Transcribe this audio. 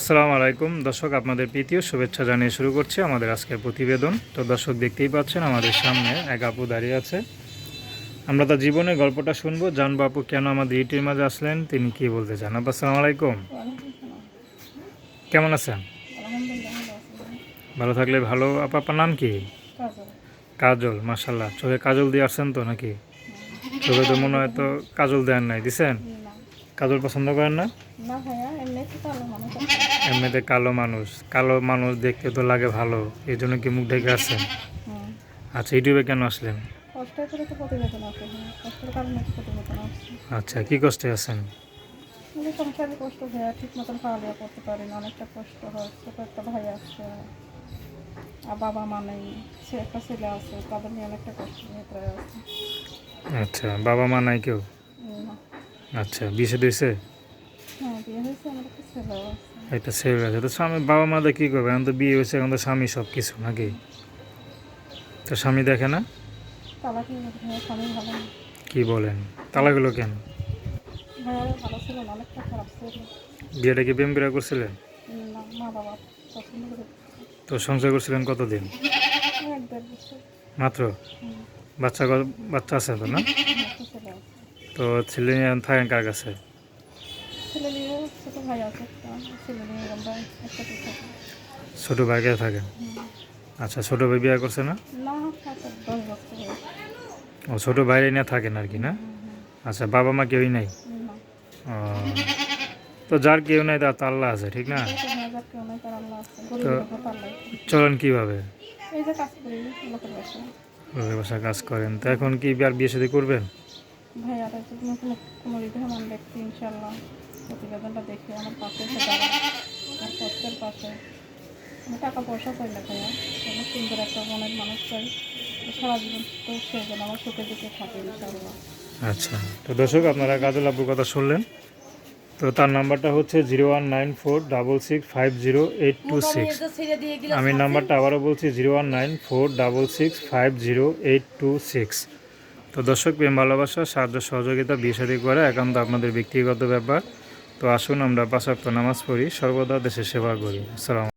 আসসালামু আলাইকুম। দর্শক, আপনাদের প্রীতীয় শুভেচ্ছা জানিয়ে শুরু করছি আমাদের আজকের প্রতিবেদন। তো দর্শক, দেখতেই পাচ্ছেন আমাদের সামনে এক আপু দাঁড়িয়ে আছে। আমরা তার জীবনের গল্পটা শুনব। জানব আপু, কেন আমাদের ইউটির মাঝে আসলেন? তিনি কি বলতে চান? আপু, আসসালামু আলাইকুম। কেমন আছেন? ভালো থাকলে ভালো। আপু, আপনার নাম কি? কাজল। মাসাল্লাহ চোখে কাজল দিয়ে আসছেন তো নাকি? চোখে তো মনে হয় তো কাজল দেন নাই। দিছেন? কাজল পছন্দ করেন না? না ভাইয়া এমনি তো মানুষ। এমনিতে কালো মানুষ। কালো মানুষ দেখতে তো লাগে ভালো এই জন্য কি মুখ ঢেকে আসছেন? আচ্ছা ইউটিউবে কেন আসলেন? হ্যাঁ আচ্ছা কি কষ্টে আছেন? সংসারে কষ্ট ভাইয়া ঠিক মতন খাওয়া দাওয়া করতে পারি না অনেকটা কষ্ট হয় ছোটো একটা ভাই আছে আর বাবা মা নেই সে একটা ছেলে আছে তাদের নিয়ে অনেকটা কষ্ট ভিতরে আছে। আচ্ছা বাবা মা নাই কেউ। আচ্ছা বিয়ে দিয়েছে হ্যাঁ একটা আছে। ছেলে আছে। তো স্বামী বাবা মাদের কী করবে? এখন তো বিয়ে হয়েছে এখন তো স্বামী সব কিছু নাকি? তো স্বামী দেখে না? কি বলেন? তালাগুলো কেন? বিয়েটা কি প্রেম বিরা করছিলেন? মা তো সংসার করছিলেন কতদিন? মাত্র? বাচ্চা বাচ্চা আছে তো না? তো ছেলে নিয়ে থাকেন কার কাছে? ছোটো ভাই ভাই কাছে থাকেন? আচ্ছা ছোটো ভাই বিয়ে করছে না? না ও ছোটো বাইরে নিয়ে থাকেন আর কি না? আচ্ছা বাবা মা কেউই নাই? ও, তো যার কেউ নাই তার আল্লাহ আছে ঠিক না? তো চলেন কীভাবে? লোকের বাসায়। কাজ করেন। তো এখন কি আর বিয়ে শাদী করবেন? ভাই আর যদি কোনো রিধামান ব্যক্তি ইনশাল্লাহ প্রতিবেদনটা দেখে আমার পাশে এসে আমার কষ্টের পাশে। আমি টাকা পয়সা চাই না ভাইয়া। সুন্দর একটা মনের মানুষ চাই। সারা জীবন তো সে যেন আমার সুখে দিকে থাকে ইনশাল্লাহ আচ্ছা তো দর্শক আপনারা কাজল আব্বুর কথা শুনলেন। তো তার নাম্বারটা হচ্ছে zero one nine four double six five zero eight two six. আমি নাম্বারটা আবারও বলছি zero one nine four double six five zero eight two six. তো দর্শক প্রেম, ভালোবাসা, সাহায্য, সহযোগিতা, বিয়ে করে একান্ত আপনাদের ব্যক্তিগত ব্যাপার। তো আসুন আমরা পাঁচ নামাজ পড়ি, সর্বদা দেশের সেবা করি। আসসালাম